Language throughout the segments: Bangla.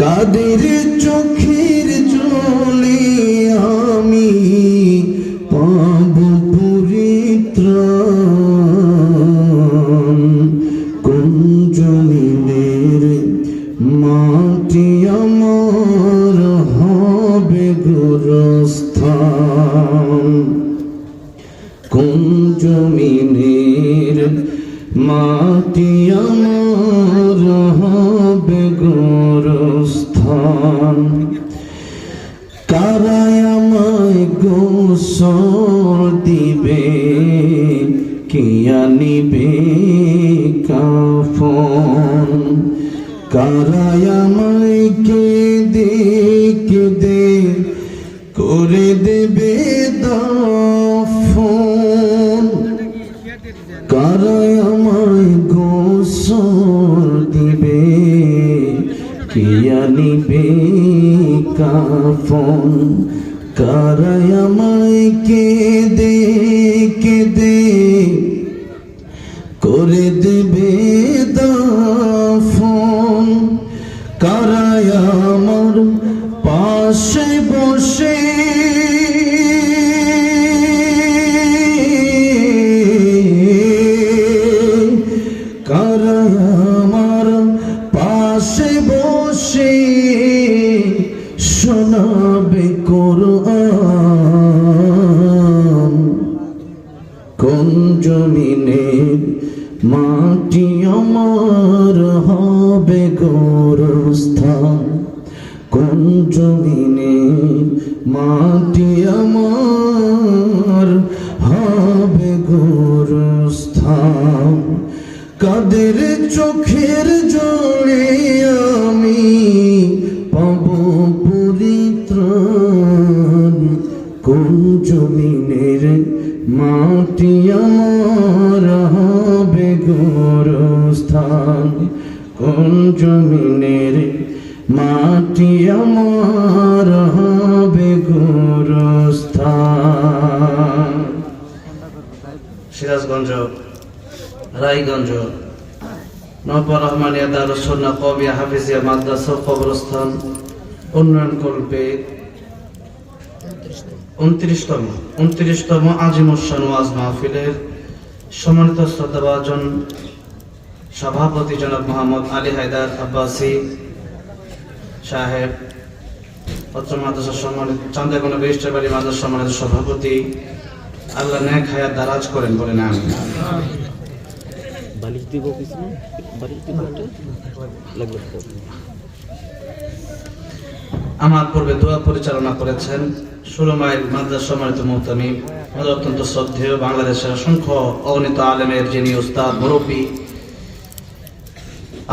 কাদের চোখের জলে আমি পাব পরিত্রাণ কোন জমিনের মাটি আমার হবে গোরস্থান? কোন জমিনের মাটি আমার হবে গোরস্থান গোসল দিবে, কে আনিবে কাফন? কারায় আমায় কেঁদে কেঁদে করে দেবে দফন। কারায় আমায় গোসল দিবে, কে আনিবে কাফন? কারায় আমায় কেঁদে কেঁদে করে দেবে দাফন। কারায় আমার পাশে বসে জমিনের মাটি আমার হবে গোরস্থান। কোন জমিনের মাটি আমার হবে গোরস্থান? কাদের চোখের জলে আমি পাব পরিত্রাণ? কোন জমিনের মাটি আমার হবে গোরস্থান, কোন জমিনের মাটি আমার হবে গোরস্থান? সিরাজগঞ্জ, রায়গঞ্জ নবর রহমানিয়া দারুসন্না কবিয়া হাফিজিয়া মাদ্রাসা, কবরস্থান, উন্নয়ন কল্পে উনত্রিশতম উনত্রিশতম আজিমুসান ওয়াজ মাহফিলের সম্মানিত শ্রদ্ধাভাজন, সভাপতি জনাব মোহাম্মদ আলী হায়দার আব্বাসী সাহেব, পত্র মাদ্রাসা সম্মানিত চান্দাগণ বেস্টার বাড়ি মাদ্রাসা সম্মানিত সভাপতি, আল্লাহ ন্যাক হায়াত দারাজ করেন বলেন আমি বালিশ দিব পিছনে বালিশ দিব লাগবে। আমার পূর্বে দোয়া পরিচালনা করেছেন ষোলো মাইল মাদ্রাস সম্মানিত মোহতামি, আমাদের অত্যন্ত শ্রদ্ধেয় বাংলাদেশের অসংখ্য অগণিত আলেমের যিনি উস্তাদ মুরব্বী।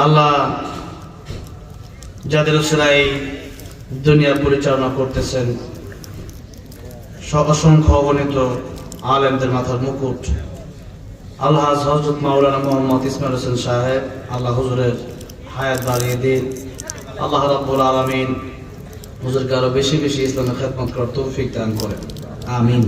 আল্লাহ যাদের সেলাই দুনিয়া পরিচালনা করতেছেন অসংখ্য অগণিত আলেমদের মাথার মুকুট। আল্লাহ হজরত মাওলানা মোহাম্মদ ইসমাইল হোসেন সাহেব, আল্লাহ হুজুরের হায়াত বাড়িয়ে দিন। আল্লাহ রাব্বুল আলামিন হুজুরকে আরও বেশি বেশি ইসলামের খেদমত করার তৌফিক দান করেন। আমিন।